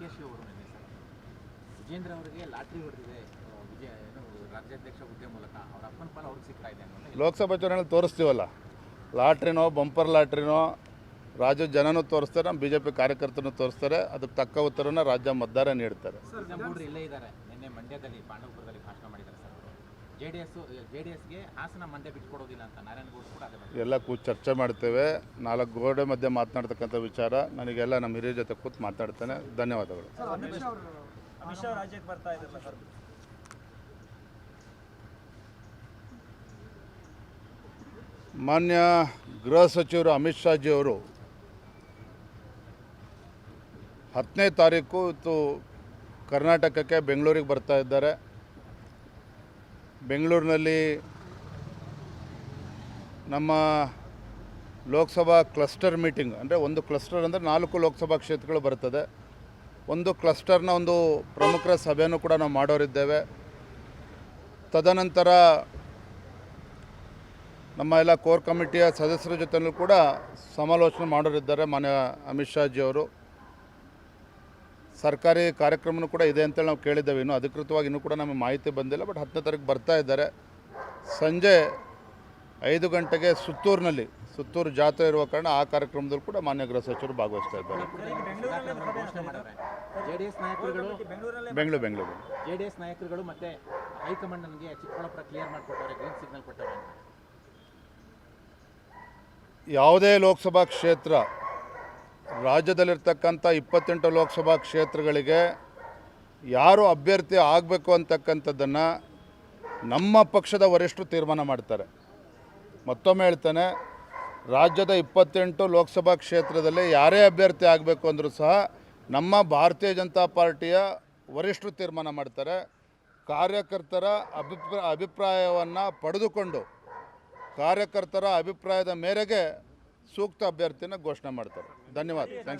K ಅವರು ನಿನ್ನೆ sir. Vijendra ಅವರಿಗೆ ಲಾಟ್ರಿ ಹೊಡೆದಿದೆ. ವಿಜಯ ಏನು ರಾಜ್ಯಾಧ್ಯಕ್ಷ ಹುದ್ದೆ ಮೂಲಕ ಅವ್ರ ಅಪ್ಪನ ಪಾಲ ಅವ್ರಿಗೆ ಸಿಗ್ತಾ ಇದೆ ಅನ್ನೋದು ಲೋಕಸಭಾ ಚುನಾವಣೆಯಲ್ಲಿ ತೋರಿಸ್ತೀವಲ್ಲ? ಲಾಟ್ರಿನೋ ಬಂಪರ್ ಲಾಟ್ರಿನೋ ರಾಜ್ಯ ಜನನೂ ತೋರಿಸ್ತಾರೆ ನಮ್ಮ ಬಿ ಜೆ ಪಿ ಕಾರ್ಯಕರ್ತರನ್ನು ತೋರಿಸ್ತಾರೆ ಅದಕ್ಕೆ ತಕ್ಕ ಉತ್ತರನ ರಾಜ್ಯ ಮತದಾರ ನೀಡ್ತಾರೆ. ಗೌಡ್ರು ಇಲ್ಲೇ ಇದ್ದಾರೆ. ನಿನ್ನೆ ಮಂಡ್ಯದಲ್ಲಿ ಪಾಂಡವಪುರದಲ್ಲಿ ಭಾಷಣ ಮಾಡಿದ್ದಾರೆ ಸರ್. ಎಲ್ಲ ಕೂತು ಚರ್ಚೆ ಮಾಡ್ತೇವೆ. ನಾಲ್ಕು ಗೋಡೆ ಮಧ್ಯೆ ಮಾತನಾಡ್ತಕ್ಕಂಥ ವಿಚಾರ. ನನಗೆಲ್ಲ ನಮ್ಮ ಹಿರಿಯ ಜೊತೆ ಕೂತು ಮಾತಾಡ್ತೇನೆ. ಧನ್ಯವಾದಗಳು. ಮಾನ್ಯ ಗೃಹ ಸಚಿವರು ಅಮಿತ್ ಶಾಜಿ ಅವರು ಹತ್ತನೇ ತಾರೀಕು ಇವತ್ತು ಕರ್ನಾಟಕಕ್ಕೆ ಬೆಂಗಳೂರಿಗೆ ಬರ್ತಾ ಇದ್ದಾರೆ. ಬೆಂಗಳೂರಿನಲ್ಲಿ ನಮ್ಮ ಲೋಕಸಭಾ ಕ್ಲಸ್ಟರ್ ಮೀಟಿಂಗ್, ಅಂದರೆ ಒಂದು ಕ್ಲಸ್ಟರ್ ಅಂದರೆ ನಾಲ್ಕು ಲೋಕಸಭಾ ಕ್ಷೇತ್ರಗಳು ಬರ್ತದೆ ಒಂದು ಕ್ಲಸ್ಟರ್ನ ಒಂದು ಪ್ರಮುಖರ ಸಭೆಯನ್ನು ಕೂಡ ನಾವು ಮಾಡೋರಿದ್ದೇವೆ. ತದನಂತರ ನಮ್ಮ ಎಲ್ಲ ಕೋರ್ ಕಮಿಟಿಯ ಸದಸ್ಯರ ಜೊತೆಯೂ ಕೂಡ ಸಮಾಲೋಚನೆ ಮಾಡೋರಿದ್ದಾರೆ ಮಾನ್ಯ ಅಮಿತ್ ಶಾಜಿ ಅವರು. ಸರ್ಕಾರಿ ಕಾರ್ಯಕ್ರಮನೂ ಕೂಡ ಇದೆ ಅಂತೇಳಿ ನಾವು ಕೇಳಿದ್ದೇವೆ. ಇನ್ನೂ ಅಧಿಕೃತವಾಗಿ ಇನ್ನೂ ಕೂಡ ನಮಗೆ ಮಾಹಿತಿ ಬಂದಿಲ್ಲ ಬಟ್ ಹತ್ತನೇ ತಾರೀಕು ಬರ್ತಾ ಇದ್ದಾರೆ. ಸಂಜೆ ಐದು ಗಂಟೆಗೆ ಸುತ್ತೂರಿನಲ್ಲಿ ಸುತ್ತೂರು ಜಾತ್ರೆ ಇರುವ ಕಾರಣ ಆ ಕಾರ್ಯಕ್ರಮದಲ್ಲೂ ಕೂಡ ಮಾನ್ಯ ಗೃಹ ಸಚಿವರು ಭಾಗವಹಿಸ್ತಾ ಇದ್ದಾರೆ. Bengaluru Bengaluru. J D S ನಾಯಕರುಗಳು ಮತ್ತೆ ಹೈಕಮಾಂಡ್ ನನಗೆ ಚಿಕ್ಕಬಳ್ಳಾಪುರ ಕ್ಲಿಯರ್ ಮಾಡಿಕೊಟ್ಟವ್ರೆ ಗ್ರೀನ್ ಸಿಗ್ನಲ್ ಕೊಟ್ಟವ್ರೆ ಯಾವುದೇ ಲೋಕಸಭಾ ಕ್ಷೇತ್ರ ರಾಜ್ಯದಲ್ಲಿರ್ತಕ್ಕಂಥ ಇಪ್ಪತ್ತೆಂಟು ಲೋಕಸಭಾ ಕ್ಷೇತ್ರಗಳಿಗೆ ಯಾರು ಅಭ್ಯರ್ಥಿ ಆಗಬೇಕು ಅಂತಕ್ಕಂಥದ್ದನ್ನು ನಮ್ಮ ಪಕ್ಷದ ವರಿಷ್ಠರು ತೀರ್ಮಾನ ಮಾಡ್ತಾರೆ. ಮತ್ತೊಮ್ಮೆ ಹೇಳ್ತೇನೆ, ರಾಜ್ಯದ ಇಪ್ಪತ್ತೆಂಟು ಲೋಕಸಭಾ ಕ್ಷೇತ್ರದಲ್ಲಿ ಯಾರೇ ಅಭ್ಯರ್ಥಿ ಆಗಬೇಕು ಅಂದರೂ ಸಹ ನಮ್ಮ ಭಾರತೀಯ ಜನತಾ ಪಾರ್ಟಿಯ ವರಿಷ್ಠರು ತೀರ್ಮಾನ ಮಾಡ್ತಾರೆ. ಕಾರ್ಯಕರ್ತರ ಅಭಿಪ್ರಾಯ ಅಭಿಪ್ರಾಯವನ್ನು ಪಡೆದುಕೊಂಡು ಕಾರ್ಯಕರ್ತರ ಅಭಿಪ್ರಾಯದ ಮೇರೆಗೆ ಸೂಕ್ತ ಅಭ್ಯರ್ಥಿನ ಘೋಷಣೆ ಮಾಡ್ತಾರೆ ಧನ್ಯವಾದ ಥ್ಯಾಂಕ್